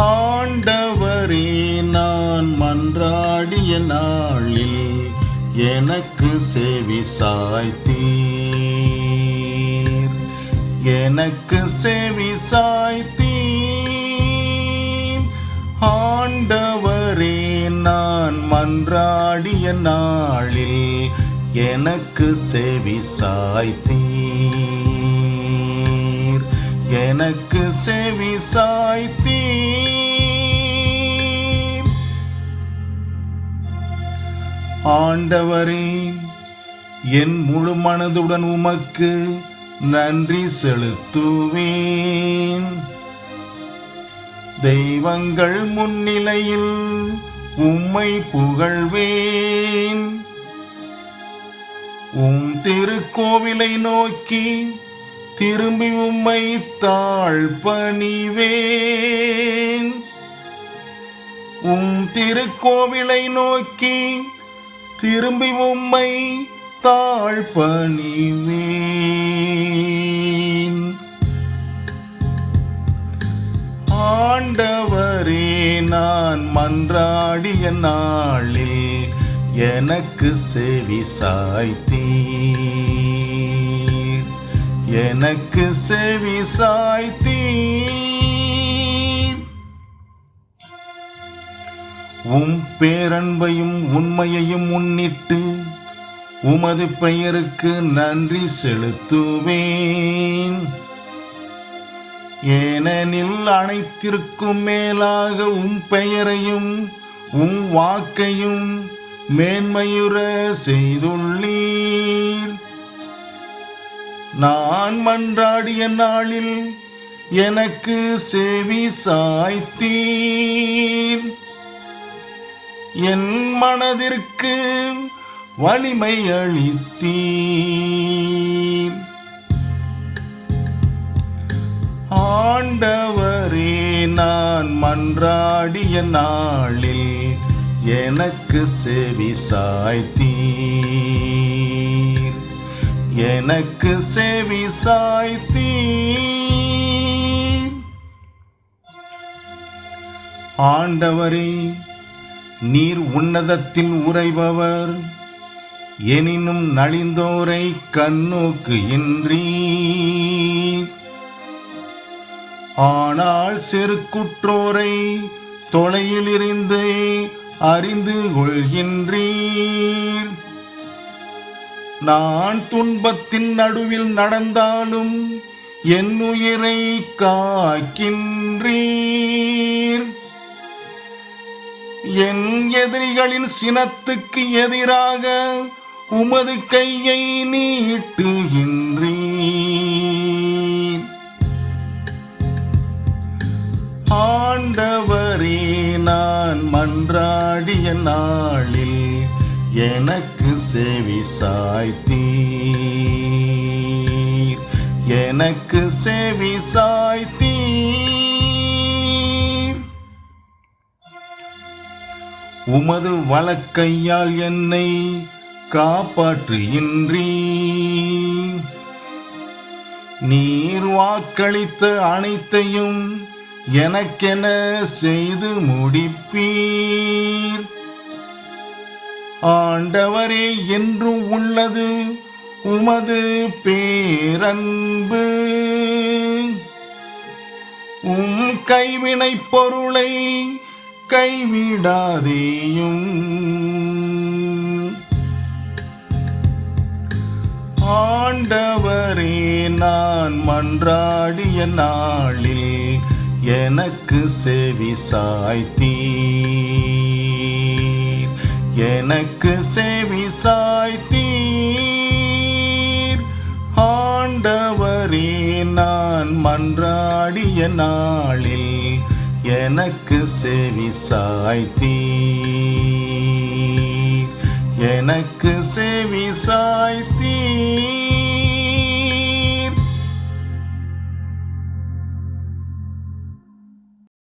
ஆண்டவரே நான் மன்றாடிய நாளில் எனக்கு செவி சாய்த்தீர். எனக்கு செவி சாய்த்தீர். ஆண்டவரே நான் மன்றாடிய நாளில் எனக்கு செவி சாய்த்தீர். எனக்கு செவி சாய்த்தீ ஆண்டவரே என் முழு மனதுடன் உமக்கு நன்றி செலுத்துவேன். தெய்வங்கள் முன்னிலையில் உம்மை புகழ்வேன். உம் திருக்கோவிலை நோக்கி திரும்பி உம்மை தாழ் பணிவேன் உம் திருக்கோவிலை நோக்கி திரும்பி உம்மை தாழ் பணிவேன் ஆண்டவரே நான் மன்றாடிய நாளில் எனக்கு செவி சாய்த்தீர். எனக்கு செவி உம் பேரன்பையும் உண்மையையும் முன்னிட்டு உமது பெயருக்கு நன்றி செலுத்துவேன். ஏனெனில் அனைத்திற்கும் மேலாக உம் பெயரையும் உம் வாக்கையும் மேன்மையுற செய்துள்ளீர். நான் மன்றாடிய நாளில் எனக்கு செவி சாய்த்தீர். என் மனதிற்கு வலிமை அளித்தீர். ஆண்டவரே நான் மன்றாடிய நாளில் எனக்கு செவி சாய்த்தீர். எனக்கு செவி சாய்த்தீ ஆண்டவரே நீர் உன்னதத்தில் உறைபவர். எனினும் நலிந்தோரை கண்ணோக்கு இன்றி ஆனால் செருக்குற்றோரை தொலையிலிருந்தே அறிந்து கொள்கின்றீர். நான் துன்பத்தின் நடுவில் நடந்தாலும் என் உயிரை காக்கின்றீர். என் எதிரிகளின் சினத்துக்கு எதிராக உமது கையை நீட்டுகின்றீர். ஆண்டவரே நான் மன்றாடிய நாளில் எனக்கு செவி சாய்த்தீர். எனக்கு செவி சாய்த்தீர். உமது வழக்கையால் என்னை காப்பாற்றுகின்றீ நீர் வாக்களித்த அனைத்தையும் எனக்கென செய்து முடிப்பீர். ஆண்டவரே என்றும் உள்ளது உமது பேரன்பு. உம் கைவினை பொருளை கைவிடாதேயும். ஆண்டவரே நான் மன்றாடிய நாளில் எனக்கு செவி சாய்த்தீ எனக்கு செவி சாய்த்தீர். ஆண்டவரே நான் மன்றாடிய நாளில் எனக்கு செவி சாய்த்தீர். எனக்கு செவி சாய்த்தீர்.